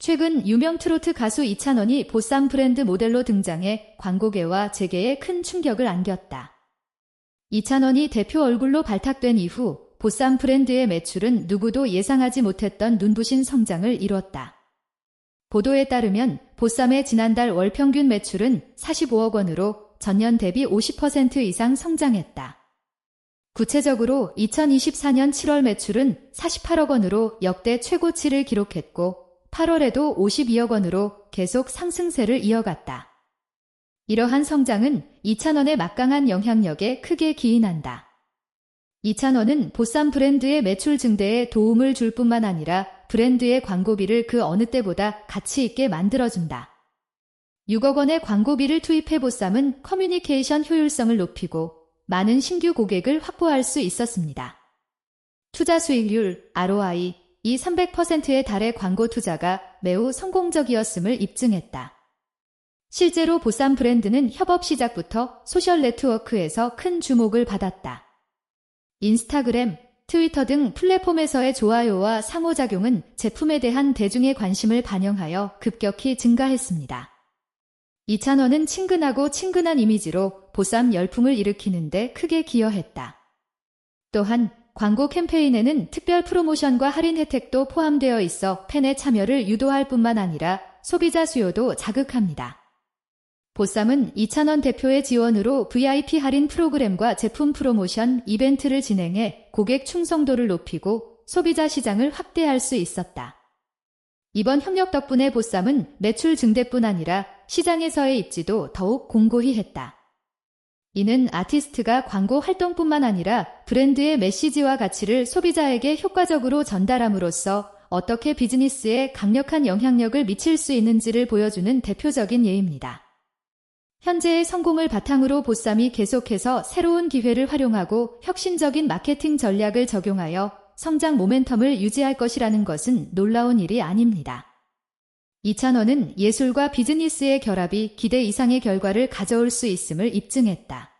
최근 유명 트로트 가수 이찬원이 보쌈 브랜드 모델로 등장해 광고계와 재계에 큰 충격을 안겼다. 이찬원이 대표 얼굴로 발탁된 이후 보쌈 브랜드의 매출은 누구도 예상하지 못했던 눈부신 성장을 이뤘다. 보도에 따르면 보쌈의 지난달 월 평균 매출은 45억 원으로 전년 대비 50% 이상 성장했다. 구체적으로 2024년 7월 매출은 48억 원으로 역대 최고치를 기록했고 8월에도 52억 원으로 계속 상승세를 이어갔다. 이러한 성장은 이찬원의 막강한 영향력에 크게 기인한다. 이찬원은 보쌈 브랜드의 매출 증대에 도움을 줄 뿐만 아니라 브랜드의 광고비를 그 어느 때보다 가치 있게 만들어준다. 6억 원의 광고비를 투입해 보쌈은 커뮤니케이션 효율성을 높이고 많은 신규 고객을 확보할 수 있었습니다. 투자 수익률 ROI 이 300%에 달해 광고 투자가 매우 성공적이었음을 입증했다. 실제로 보쌈 브랜드는 협업 시작부터 소셜 네트워크에서 큰 주목을 받았다. 인스타그램, 트위터 등 플랫폼에서의 좋아요와 상호작용은 제품에 대한 대중의 관심을 반영하여 급격히 증가했습니다. 이찬원은 친근하고 친근한 이미지로 보쌈 열풍을 일으키는데 크게 기여했다. 또한 광고 캠페인에는 특별 프로모션과 할인 혜택도 포함되어 있어 팬의 참여를 유도할 뿐만 아니라 소비자 수요도 자극합니다. 보쌈은 이찬원 대표의 지원으로 VIP 할인 프로그램과 제품 프로모션 이벤트를 진행해 고객 충성도를 높이고 소비자 시장을 확대할 수 있었다. 이번 협력 덕분에 보쌈은 매출 증대뿐 아니라 시장에서의 입지도 더욱 공고히 했다. 이는 아티스트가 광고 활동뿐만 아니라 브랜드의 메시지와 가치를 소비자에게 효과적으로 전달함으로써 어떻게 비즈니스에 강력한 영향력을 미칠 수 있는지를 보여주는 대표적인 예입니다. 현재의 성공을 바탕으로 보쌈이 계속해서 새로운 기회를 활용하고 혁신적인 마케팅 전략을 적용하여 성장 모멘텀을 유지할 것이라는 것은 놀라운 일이 아닙니다. 이찬원은 예술과 비즈니스의 결합이 기대 이상의 결과를 가져올 수 있음을 입증했다.